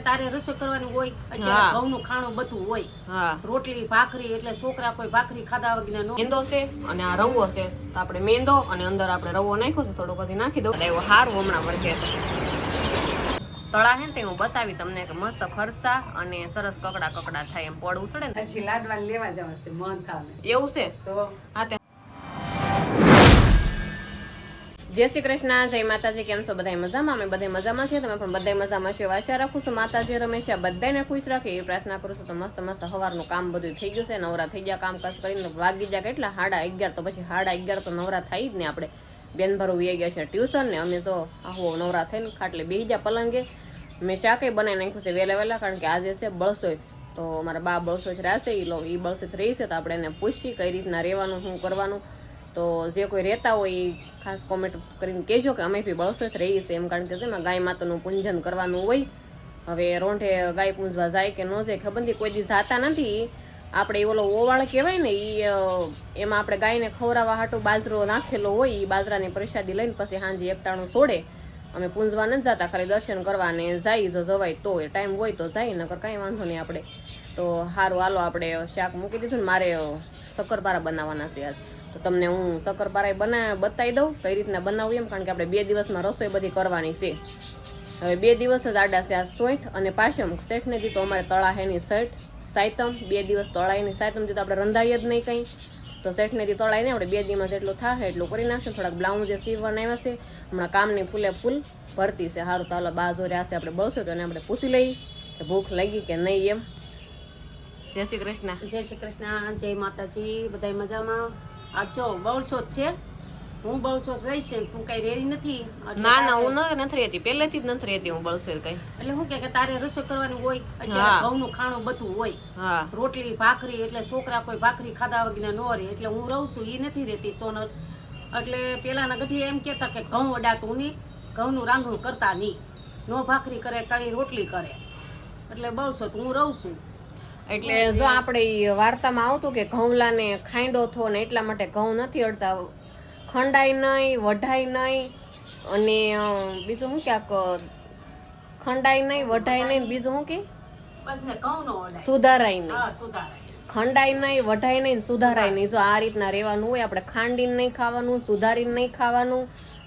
તારે રસોઈ કરવાની હોય. અત્યારે ઘઉંનું ખાણું બધું હોય. રોટલી ભાખરી એટલે છોકરા કોઈ ભાખરી ખાધા વગર નો મેંદો છે અને આ રવો છે. તો આપણે મેંદો અને અંદર આપણે રવો નાખ્યો છે થોડો બધી નાખી દો એવો હારું હમણાં વળગે તળા હે ને તે હું બતાવી તમને કે મસ્ત ખરસા અને સરસ કકડા કકડા થાય એમ પડ ઉસડે ને. પછી લાડવા લેવા જવા છે મન થાવે એવું છે? તો? હા જય શ્રી કૃષ્ણ, જય માતાજી, કેમ છો? બધા મજામાં? અમે બધા મજામાં છીએ, તમે પણ બધા મજામાં છો આશા રાખું છું માતાજી, રમેશા બધાને ખુશ રાખે એ પ્રાર્થના કરું છું. તો મસ્ત મસ્ત સવારનું કામ બધું થઈ ગયું છે. નવરા થઈ ગયા કામકાજ કરીને વાગી ગયા કેટલા? સાડા અગિયાર. તો પછી સાડા અગિયાર તો નવરા થઈ જ ને આપણે. બેન ભરું વી ગયા છે ટ્યુશન ને અમે તો આહો નવરા થઈને ખાટલે બેસી ગયા પલંગે. મેં શાકે બનાવી નાખ્યું છે વહેલા વહેલા, કારણ કે આજે છે બળસોય. તો મારા બા બળસોચ રહેશે એ લોકો એ બળસોચ રહી તો આપણે એને પૂછીએ કઈ રીતના રહેવાનું, શું કરવાનું. તો જે કોઈ રહેતા હોય એ ખાસ કોમેન્ટ કરીને કહેજો કે અમે બી બળસોચ રહીએ છીએ એમ, કારણ કે તેમાં ગાય માતાનું પૂંજન કરવાનું હોય. હવે રોંઢે ગાય પૂંજવા જાય કે ન જાય ખબર નથી, કોઈ દી જાતા નથી. આપણે એ ઓલો ઓવાળ કહેવાય ને એ એમાં આપણે ગાયને ખવરાવવા હાટું બાજરો નાખેલો હોય એ બાજરાની પ્રસાદી લઈને પછી સાંજે એકટાણું છોડે અમે પૂંજવા નથી જતા, ખાલી દર્શન કરવા ને જાય જો જવાય તો ટાઈમ હોય તો જાય, નકર કાંઈ વાંધો નહીં આપણે. તો સારું હાલો, આપણે શાક મૂકી દીધું ને મારે શક્કરપારા બનાવવાના છે આજ. તો તમને હું શક્કરપારા બના બતાવી દઉં કઈ રીતના બનાવું એમ કારણ કે આપણે બે દિવસમાં રસોઈ બધી કરવાની છે. હવે બે દિવસ જ આડા છે આ સોઠ અને પાશમ શેઠને તો અમારે તળાહેની શેઠ સાયતમ બે દિવસ તળાઈની સાયતમ દી તો આપણે રંધાઈએ જ નહીં કંઈ. તો શેઠને દી તળાઈને આપણે બે દિવસ જેટલું થાય એટલું કરી નાખશે થોડાક બ્લાઉઝ જે સીવવાના આવ્યા છે. હમણાં કામની ફૂલે ફૂલ ભરતી છે. સારું તો હાલો બાજુ રહ્યા છે આપણે બળશું તો એને આપણે પૂછી લઈએ કે ભૂખ લાગી કે નહીં એમ. જય શ્રી કૃષ્ણ. જય શ્રી કૃષ્ણ જય માતાજી બધા મજામાં? આ જો બળસો જ છે. હું બળસો રહીશ હું તું કઈ રેડી નથી. ના ના હું નથી રહેતી. પહેલેથી જ નથી રહેતી હું બળસો કઈ. એટલે શું કે તારે રસોઈ કરવાની હોય હા. અત્યારે ઘઉંનું ખાણું બધું હોય. રોટલી ભાખરી એટલે છોકરા કોઈ ભાખરી ખાધા વગર ન રહે. એટલે હું રહું છું એ નથી રહેતી સોનર એટલે પેલાના ગઢી એમ કહેતા કે ઘઉં અડાતું નહીં. ઘઉંનું રાંધણું કરતા નહીં. નો ભાખરી કરે કઈ રોટલી કરે. એટલે બળસો હું રહું છું. એટલે જો આપણે વાર્તામાં આવતું કે ઘઉંલાને ખાંડો થો ને એટલા માટે ઘઉં નથી અડતા ખંડાય નહીં વઢાય નહીં અને બીજું શું ક્યાંક ખંડાય નહીં વઢાય નહીં બીજું શું કે? સુધારાય નહીં. ખંડાય નહીં વઢાય નહીં સુધારાય નહીં. જો આ રીતના રહેવાનું હોય આપણે ખાંડીને નહીં ખાવાનું સુધારીને નહીં ખાવાનું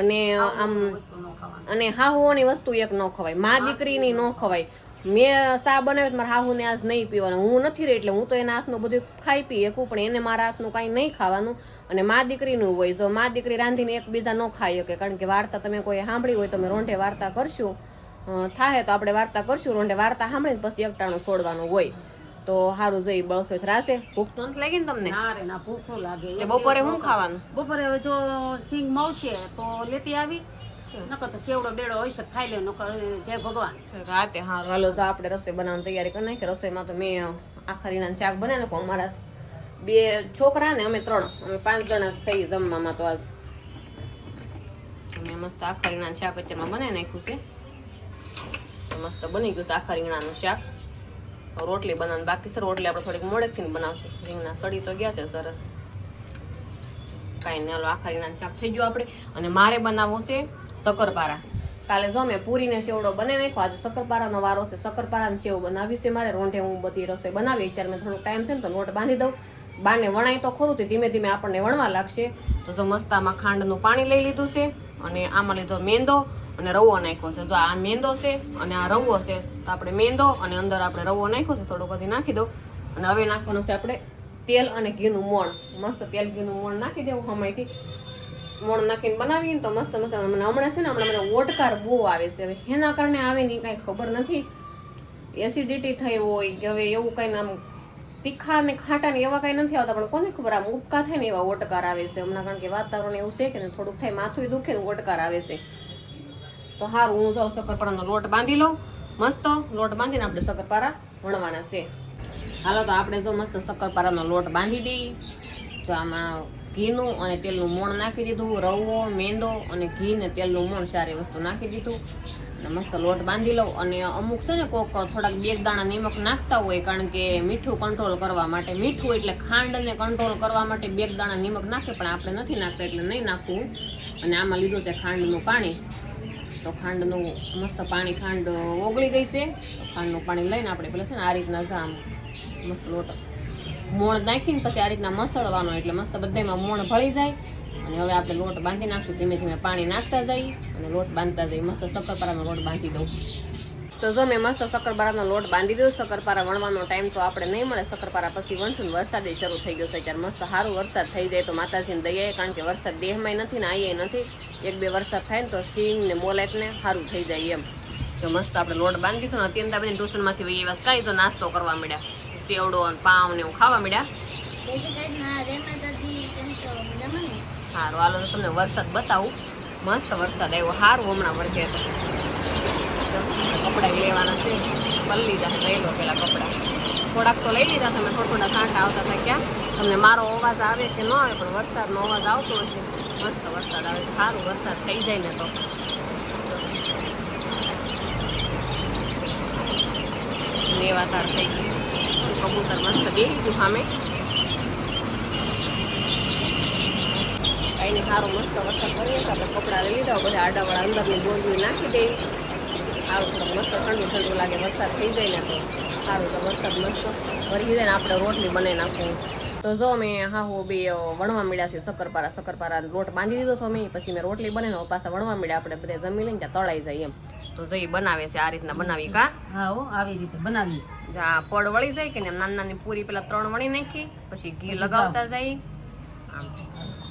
અને આમ અને નો હોવાની અને હાહુઓની વસ્તુ એક ન ખવાય. મા દીકરીની ન ખવાય. મેં સા બનાવ્યું મારા હાહુને આજ નહીં પીવાનું. હું નથી રહી એટલે હું તો એના હાથનું બધું ખાઈ પી શકું પણ એને મારા હાથનું કાંઈ નહીં ખાવાનું. અને મા દીકરીનું હોય તો મા દીકરી રાંધીને એકબીજા ન ખાઈ શકે કારણ કે વાર્તા તમે કોઈ સાંભળી હોય તમે રોંઢે વાર્તા કરશું. થાય તો આપણે વાર્તા કરશું રોંઢે વાર્તા સાંભળીને પછી એકટાણું છોડવાનું હોય. તો સારું જોઈ બળસો રાસે ભૂખ તો નથી લાગી ને તમને? ના રે ના ભૂખ લાગે. બપોરે શું ખાવાનું? બપોરે હવે જો સિંગ મળશે તો લેતી આવી. સેવડો બેડો હોય ખાઈ લે, નકર જય ભગવાન. રાતે હા, હાલો તો આપણે રસોઈ બનાવવાની તૈયારી કરી નાખી. રસોઈમાં તો મેં આખા રીણાનું શાક બનાવી નાખું અમારા બે છોકરા ને અમે ત્રણ. અમે પાંચ જણા થઈ જમવામાં તો આજ. મેં મસ્ત આખા રીંગણાનું શાક અત્યારમાં બનાવી નાખ્યું છે. મસ્ત બની ગયું આખા રીંગણાનું શાક. રોટલી બનાવવાની બાકી છે, રોટલી આપણે થોડીક મોડેકથી બનાવશું. રીંગણા સડી તો ગયા છે સરસ. કાંઈ નહીં હાલો આખા રીંગણાનું શાક થઈ ગયું આપણે. અને મારે બનાવવું છે શક્કરપારા. કાલે જો મેં પૂરીને સેવડો બનાવી નાખ્યો, આજે શક્કરપારાનો વારો છે. શક્કરપારાનો સેવ બનાવી છે મારે, રોંઢે હું બધી રસોઈ બનાવી. અત્યારે મેં થોડોક ટાઈમ છે ને તો લોટ બાંધી દઉં. બાને વણાય તો ખરું ધીમે ધીમે આપણને વણવા લાગશે. તો જો મસ્ત આમાં ખાંડનું પાણી લઈ લીધું છે અને આમાં લીધો મેંદો અને રવો નાખ્યો છે. જો આ મેંદો છે અને આ રવો છે, તો આપણે મેંદો અને અંદર આપણે રવો નાખ્યો છે થોડો બધી નાખી દઉં. અને હવે નાખવાનું છે આપણે તેલ અને ઘીનું મોણ. મસ્ત તેલ ઘીનું મોણ નાખી દેવું હમાયથી મોણ નાખીને બનાવીએ તો મસ્ત મસ્ત હમણાં છે ને હમણાં મને ઓટકાર બહુ આવે છે. હવે એના કારણે આવે ને કાંઈ ખબર નથી. એસિડિટી થઈ હોય કે હવે એવું કાંઈ આમ તીખા ને ખાટા ને એવા કાંઈ નથી આવતા, પણ કોને ખબર આમ ઉપકા થાય ને એવા ઓટકાર આવે છે. હમણાં કારણ કે વાતાવરણ એવું છે કે ને થોડુંક થાય માથું દુખે ઓટકાર આવે છે. તો હારું, હું જાઉં શક્કરપારાનો લોટ બાંધી લઉં. મસ્ત લોટ બાંધીને આપણે શક્કરપારા વણવાના છે. હાલો તો આપણે જો મસ્ત શક્કરપારાનો લોટ બાંધી દઈએ જો આમાં ઘીનું અને તેલનું મોણ નાખી દીધું, રવો, મેંદો અને ઘી ને તેલનું મોણ સારી વસ્તુ નાખી દીધું. અને મસ્ત લોટ બાંધી લઉં. અને અમુક છે ને કોક થોડાક બે દાણા નિમક નાખતા હોય, કારણ કે મીઠું કંટ્રોલ કરવા માટે, મીઠું એટલે ખાંડને કંટ્રોલ કરવા માટે બે દાણા નિમક નાખે, પણ આપણે નથી નાખતા એટલે નહીં નાખવું. અને આમાં લીધું છે ખાંડનું પાણી. તો ખાંડનું મસ્ત પાણી, ખાંડ ઓગળી ગઈ છે. ખાંડનું પાણી લઈને આપણે પેલા છે ને આ રીતના આમ મસ્ત લોટ મોણ નાખીને પછી આ રીતના મસળવાનો એટલે મસ્ત બધામાં મોણ ભળી જાય. અને હવે આપણે લોટ બાંધી નાખશું, ધીમે ધીમે પાણી નાખતા જઈએ અને લોટ બાંધતા જઈએ. મસ્ત શક્કરપારાનો લોટ બાંધી દઉં. તો જો મેં મસ્ત શક્કરપારાનો લોટ બાંધી દઉં શક્કરપારા વણવાનો ટાઈમ તો આપણે નહીં મળે. શક્કરપારા પછી વણશું વરસાદ શરૂ થઈ ગયો છે ત્યારે મસ્ત સારું વરસાદ થઈ જાય તો માતાજીને દઈએ કારણ કે વરસાદ દેહમાં નથી ને આઈએ નથી. એક બે વરસાદ થાય ને તો સિંગ ને મોલેટને સારું થઈ જાય એમ. જો મસ્ત આપણે લોટ બાંધી દીધો ને અત્યંત આપણે ટ્યુશનમાંથી વહી એવા કાંઈ તો નાસ્તો કરવા મળ્યા. સેવડો અને પાઉં ને એવું ખાવા મળ્યા સારું હાલો તો તમને વરસાદ બતાવું. મસ્ત વરસાદ આવ્યો. સારું હમણાં વરસે તો. કપડાં લેવાના છે. પલ્લી જશે લઈ લો પેલા કપડાં. થોડાક તો લઈ લીધા તમે, થોડા થોડા કાંટા આવતા હતા ક્યાં. તમને મારો અવાજ આવે કે ન આવે, પણ વરસાદનો અવાજ આવતો હશે. મસ્ત વરસાદ આવે. સારું વરસાદ થઈ જાય ને તો. મેવા તાર થઈ ગયું. કબૂતર મસ્ત બેસી ગયું સામે એને સારો મસ્ત વરસાદ કરીએ તો આપણે કપડાં લઈ લીધા બધા આડાવાળા અંદરની બોંદરી નાખી દઈ સારું થોડુંક મસ્ત ઠંડુ ઠંડુ લાગે, વરસાદ થઈ જાય ને તો સારું તો વરસાદ મસ્ત ભરી જાય ને આપણે રોટલી બનાવી નાખવું તો જો મેં હા હું બે વણવા મળ્યા છે શક્કરપારા શક્કરપારા લોટ બાંધી દીધો તો મેં, પછી મેં રોટલી હવે પાછા વણવા મળ્યા આપણે બધા જમી લઈને ત્યાં તળાઈ જાય એમ। તો જઈ બનાવે છે, આ રીતના બનાવી કા? હો આવી રીતે બનાવી જ્યાં પડ વળી જાય કે નાની નાની પૂરી પેલા ત્રણ વણી નાખી પછી ઘી લગાવતા જાય.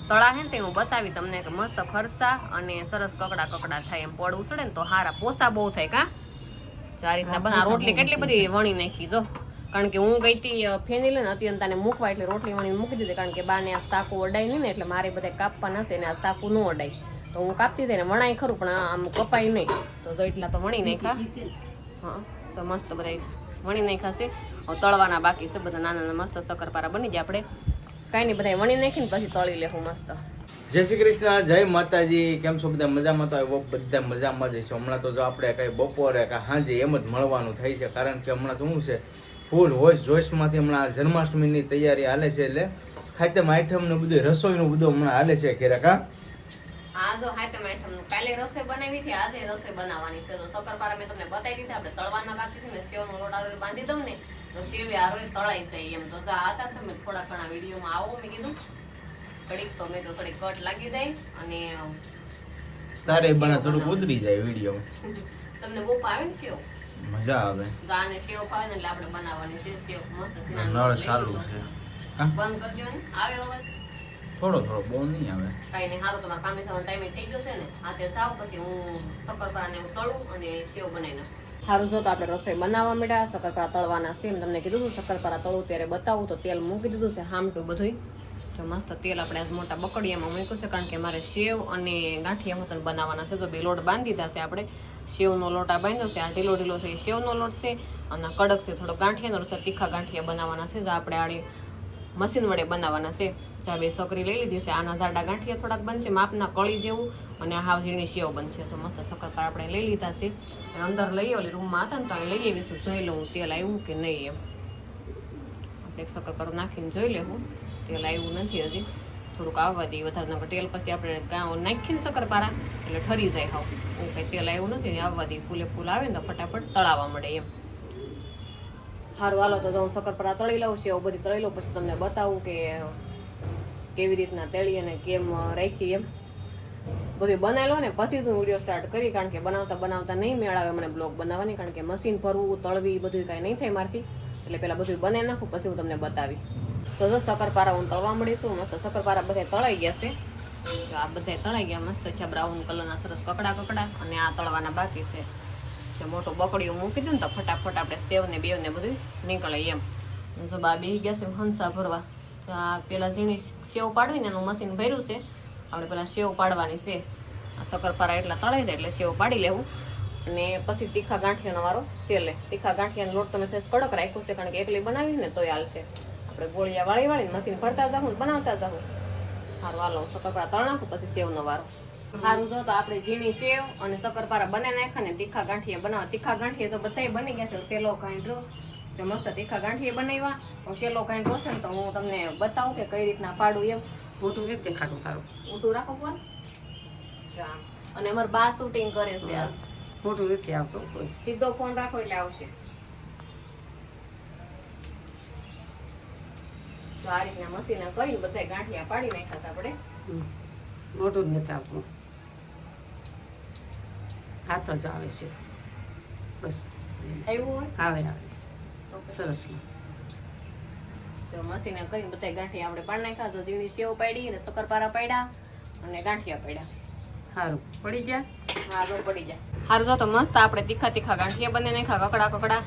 તળા હે ને હું બતાવી તમને કે મસ્ત ખરસા અને સરસ કકડા કકડા થાય એમ પડ ઉસળે ને તો હારા પોસા બહુ થાય કા? જો આ રીતના બના રોટલી કેટલી બધી વણી નાખી જો. કારણ કે હું ગઈ હતી ફેની લઈને અત્યંતાને મૂકવા એટલે રોટલી વણી મૂકી દીધી કારણ કે બાને આ સાકુ અડાય નહીં ને એટલે મારે બધા કાપવાના નથી અને આ સાકુ ન અડાય તો હું કાપતી હતી ને વણાય ખરું પણ આમ કપાય નહીં. તો એટલા તો વણી નાખ્યા. ખીસી. હા તો મસ્ત બધા વણી નાખ્યા છે તળવાના બાકી છે, બધા નાના નાના મસ્ત શક્કરપારા બની જાય આપણે કાંઈ નહીં બધા વણી નાખીને પછી તળી લેવું મસ્ત. જય શ્રી કૃષ્ણ, જય માતાજી. કેમ છો બધા? મજામાં તો આવ્યો બધા મજામાં જ છે. હમણાં તો જો આપણે કઈ બપોરે કે સાંજે એમ જ મળવાનું થાય છે. કારણ કે હમણાં તો શું છે, ફૂલ હોશ જોશમાંથી હમણાં જન્માષ્ટમીની તૈયારી હાલે છે એટલે ખાતે આઈટમ ને બધું રસોઈનું બધું હમણાં હાલે છે ઘેરે કા? હા જો હાઈટમ તમને કાલે રસોઈ બનાવી હતી આજે રસોઈ બનાવવાની છે. તો શક્કરપારા મેં તમને બતાવી દીધા આપણે તળવાના બાકી છે મેં સેવનો લોટ આરોળી બાંધી દઉં ને તો સેવ આરોળી તળાઈ જાય એમ. તો આ હતા તમે થોડા ઘણા વિડીયોમાં આવો મેં કીધું. ઘડીક તો મેં તો થોડી કટ લાગી જાય અને તારે બને થોડુંક ઉતરી જાય વીડિયો તમને બહુ ભાવે ને સેવ? મજા આવે. તો સેવ ખાવે ને એટલે આપણે બનાવવાની છે સેવ મસ્ત નળ સારું છે. બંધ કરજો ને આવે અવાજ? થોડો થોડો બહુ નહીં આવે. કાંઈ નહીં સારું તમારે કામે થવાનો ટાઈમ થઈ જશે ને. આ તે થાવ પછી હું શક્કરપારાને હું તળું અને સેવ બનાવી નાખું. સારું જો તો આપણે રસોઈ બનાવવા માંડ્યા શક્કરપારા તળવાના છે. એમ તમને કીધું હતું શક્કરપારા તળું ત્યારે બતાવું. તો તેલ મૂકી દીધું છે હામટું બધું જો મસ્ત તેલ આપણે આજ મોટા બકડીયામાં મૂક્યું છે કારણ કે મારે સેવ અને ગાંઠિયા હોતન બનાવવાના છે. તો બે લોટ બાંધી દીધા છે આપણે. સેવનો લોટ આ બાંધ્યો છે આ ઢીલો ઢીલો છે એ સેવનો લોટ છે. અને કડક છે થોડો ગાંઠિયાનો છે તીખા ગાંઠિયા બનાવવાના છે. તો આપણે આડી મશીન વડે બનાવવાના છે. ચા બે સકરી લઈ લીધી છે. આના જાડા ગાંઠિયા થોડાક બનશે, માપના કળી જેવું, અને હાવ ઝીણી સેવ બનશે. તો મસ્ત શક્કરપારા આપણે લઈ લીધા છે. અંદર લઈ ઓલી રૂમમાં હતા ને તો અહીં લઈ આવીશું. જોઈ લઉં, તેલ આવ્યું કે નહીં એમ. આપણે એક શક્કરપારો નાખીને જોઈ લેવું તેલ આવ્યું નથી હજી. થોડુંક આવવા દઈએ વધારે નકર તેલ પછી આપણે ગાં નાખીને શક્કરપારા એટલે ઠરી જાય હાવ. હું કંઈ તેલ આવ્યું નથી આવવા દઈએ. ફૂલે ફૂલ આવે ને તો ફટાફટ તળાવવા મળે એમ. સારું હાલો, તો હું શક્કરપારા તળી લઉં છે એવું બધી તળી લઉં, પછી તમને બતાવું કે કેવી રીતના તળી અને કેમ રાખી એમ. બધું બનાવી લો ને, પછી જ હું વીડિયો સ્ટાર્ટ કરી, કારણ કે બનાવતા બનાવતા નહીં મેળ આવે મને બ્લોગ બનાવવાની, કારણ કે મશીન ભરવું, તળવી બધું કાંઈ નહીં થાય મારથી. એટલે પહેલાં બધું બનાવી નાખું, પછી હું તમને બતાવી. તો જો શક્કરપારા હું તળવા મળીશું મસ્ત શક્કરપારા બધા તળાઈ ગયા છે. આ બધા તળાઈ ગયા મસ્ત છે બ્રાઉન કલરના સરસ કકડા કકડા, અને આ તળવાના બાકી છે. જે મોટો બકડીઓ મૂકી દઉં ને તો ફટાફટ આપણે સેવ ને બેવ ને બધું નીકળે એમ. જો બા બેસી ગયા છે હંસા ભરવા પેલા ઝીણી સેવ પાડવી ને એનું મશીન ભર્યું છે. આપણે પેલા સેવ પાડવાની છે. શક્કરપારા એટલા તળાઈ જાય એટલે સેવ પાડી લેવું. અને પછી તીખા ગાંઠિયાનો વારો સેલે તીખા ગાંઠિયાનો લોટ તમે સહેજ કડક રાખ્યો છે કારણ કે એકલી બનાવી ને તોય હાલશે. આપણે ગોળિયા વાળી વાળીને મશીન ભરતા જાઉં ને બનાવતા જાઉં સારું હાલો, શક્કરપારા તળ નાખું પછી સેવનો વારો. સારું જો તો આપણે ઝીણી સેવ અને શક્કરપારા બને નાખ્યા ને તીખા ગાંઠિયા બનાવવા. તીખા ગાંઠિયા તો બધાય બની ગયા છે, સેલો કાંઠો જો મસ્ત તીખા ગાંઠીએ બનાવ્યા. હું સેલો કાંઈ છે ને તો હું તમને બતાવું કે કઈ રીતના પાડું એમ. ઊંધું એક ખાટું સારું ઊંધું રાખો ફોન જા અને અમાર બા શૂટિંગ કરે છે. મોટું નથી આવતું કોઈ. સીધો ફોન રાખો એટલે આવશે. તો આ રીતના મસીના કરીને બધા ગાંઠિયા પાડી નાખ્યા આપણે. મોટું જ નથી આવતું. હાથ જ આવે છે. બસ. આવે આવે છે. સરસ. તો મસીના કરીને બધા ગાંઠિયા આપણે પાડી નાખ્યા. તો ઝીણી સેવ પાડી અને શક્કરપારા પાડ્યા અને ગાંઠિયા પાડ્યા. સારું પડી ગયા? આગળ પડી જાય સારું જો તો મસ્ત આપણે તીખા તીખા ગાંઠિયા બને નાખ્યા કકડા કકડા.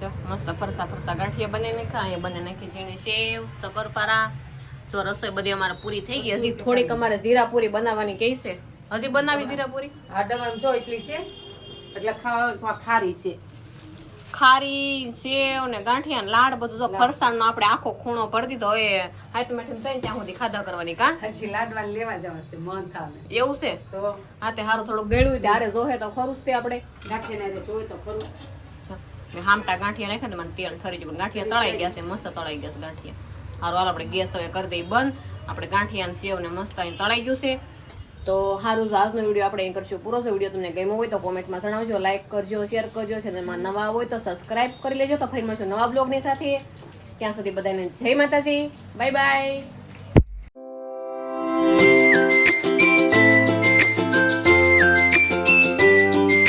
જો મસ્ત ફરસા ફરસા ગાંઠિયા બને નાખ્યા. અહીંયા બને નાખી ઝીણી સેવ શક્કરપારા. જો રસોઈ બધી અમારે પૂરી થઈ ગઈ. હજી થોડીક અમારે જીરા પૂરી બનાવવાની કહી છે. હજી બનાવી જીરા પૂરી આ ડબ્બામાં જો એટલી છે એટલે ખાવા ખારી છે. ખારી સેવ ને ગાંઠિયા ને લાડ બધું તો ફરસાણ નો આપણે આખો ખૂણો ભરી દીધો હવે હાથ મેઠમ થઈને ત્યાં સુધી ખાધા કરવાની કા? હજી લાડવા લેવા જવા છે મન થાવે એવું છે? તો? હા તે હારું થોડું ગળ્યું ત્યારે જોહે તો ખરું તે આપણે. ગાંઠીને જોઈ તો ખરું. મેં હામટા ગાંઠિયા નાખ્યા ને મને તેલ ઠરી ગયું ગાંઠિયા તળાઈ ગયા છે મસ્ત તળાઈ ગયા છે ગાંઠિયા. હારું હાલ આપણે ગેસ હવે કરી દઈ બંધ. આપણે ગાંઠિયા ને સેવ ને મસ્ત તળાઈ ગયું છે. તો સારું આજનો વીડિયો આપણે અહીં કરશું પૂરો છે. વીડિયો તમને ગમ્યો હોય તો કોમેન્ટમાં જણાવજો લાઈક કરજો શેર કરજો. ચેનલમાં નવા હોય તો સબસ્ક્રાઇબ કરી લેજો તો ફરી મળશું નવા બ્લોગની સાથે. ત્યાં સુધી બધાને જય માતાજી. Bye bye